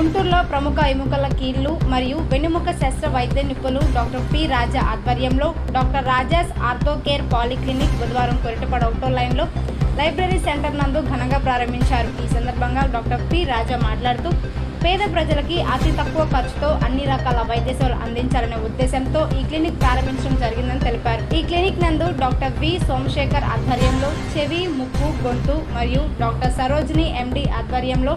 గుంటూరులో ప్రముఖ ఎముకల కీళ్ళు మరియు వెన్నుముక శస్త్ర వైద్య నిపుణులు డాక్టర్ పి రాజా ఆధ్వర్యంలో doctor Raja's ortho care polyclinic బుధవారం కొరటపాడు ఆటో లైన్లో లైబ్రరీ సెంటర్ నందు ఘనంగా ప్రారంభించారు. ఈ సందర్భంగా డాక్టర్ పి రాజా మాట్లాడుతూ పేద ప్రజలకి అతి తక్కువ ఖర్చుతో అన్ని రకాల వైద్య సేవలు అందించాలనే ఉద్దేశంతో ఈ క్లినిక్ ప్రారంభించడం జరిగిందని తెలిపారు. ఈ క్లినిక్ నందు డాక్టర్ వి సోమశేఖర్ ఆధ్వర్యంలో చెవి ముక్కు గొంతు మరియు డాక్టర్ సరోజిని ఎండి ఆధ్వర్యంలో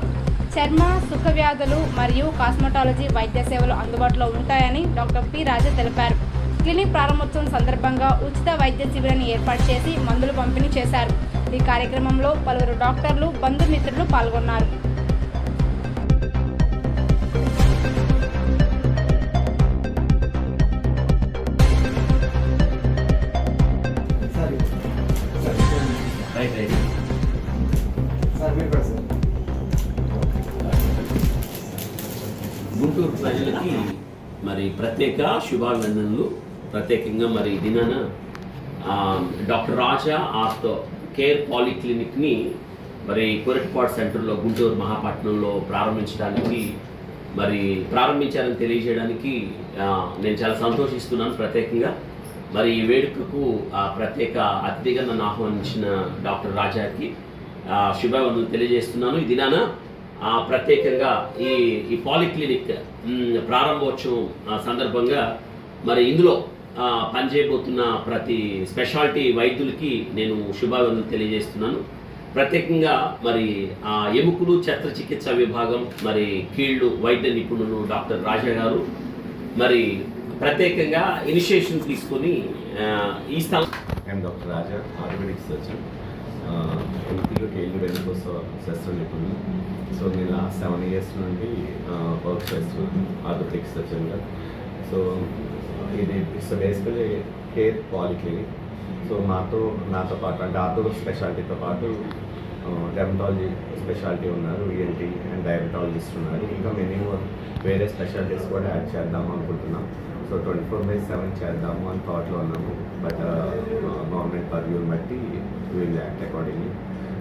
చర్మ సుఖ వ్యాధులు మరియు కాస్మెటాలజీ వైద్య సేవలు అందుబాటులో ఉంటాయని డాక్టర్ పి. రాజా తెలిపారు. క్లినిక్ ప్రారంభోత్సవం సందర్భంగా ఉచిత వైద్య శిబిరాన్ని ఏర్పాటు చేసి మందులు పంపిణీ చేశారు. ఈ కార్యక్రమంలో పలువురు డాక్టర్లు బంధుమిత్రులు పాల్గొన్నారు. రైట్ రైట్ గుంటూరు ప్రజలకి మరి ప్రత్యేక శుభాభినందనలు. ప్రత్యేకంగా మరి దినాన డాక్టర్ రాజా ఆర్తో కేర్ పాలిక్లినిక్ని మరి కొరటిపాడు సెంటర్లో గుంటూరు మహాపట్నంలో ప్రారంభించడానికి మరి ప్రారంభించారని తెలియజేయడానికి నేను చాలా సంతోషిస్తున్నాను ప్రత్యేకంగా. మరి ఈ వేడుకకు ఆ, ప్రత్యేక అతిథిగా నన్ను ఆహ్వానించిన డాక్టర్ రాజాకి ఆ, తెలియజేస్తున్నాను. ఈ దినాన ప్రత్యేకంగా ఈ ఈ పాలిక్లినిక్ ప్రారంభోత్సవం ఆ, సందర్భంగా మరి ఇందులో పనిచేయబోతున్న ప్రతి స్పెషాలిటీ వైద్యులకి నేను శుభాభివందనలు తెలియజేస్తున్నాను. ప్రత్యేకంగా మరి ఆ, ఎముకలు చిత్ర చికిత్స విభాగం మరి కీళ్ళు వైద్య నిపుణులు డాక్టర్ రాజా గారు మరి ప్రత్యేకంగా ఇనిషియేషన్ తీసుకొని ఈ స్థలం డాక్టర్ రాజా ఆర్థోపెడిక్ సర్జన్ ఎన్పీలో కేళ్ళు కోసం శస్త్ర నిపుణులు సో నేను లాస్ట్ సెవెన్ ఇయర్స్ నుండి వర్క్ చేస్తున్నాను ఆర్థోపెడిక్ సర్జన్గా సో ఇది it's basically care polyclinic so మాతో నాతో పాటు అంటే ఆర్థో స్పెషాలిటీతో పాటు డెమటాలజీ స్పెషాలిటీ ఉన్నారు ఈఎన్టీ అండ్ డయాబెటాలజిస్ట్ ఉన్నారు. ఇంకా మెనీ వేరే స్పెషాలిటీస్ కూడా యాడ్ చేద్దాం అనుకుంటున్నాం. So twenty four by seven చేద్దాము అని థాట్లో ఉన్నాము. బట్ పర్వ్యూని బట్టి విల్ యాక్ట్ అకార్డింగ్లీ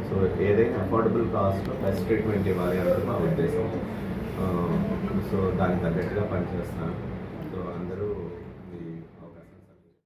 సో ఏదైనా అఫోర్డబుల్ కాస్ట్లో బెస్ట్ ట్రీట్మెంట్ ఇవ్వాలి అన్నది మా ఉద్దేశం. Um, సో దానికి తగ్గట్టుగా పనిచేస్తాను. సో అందరూ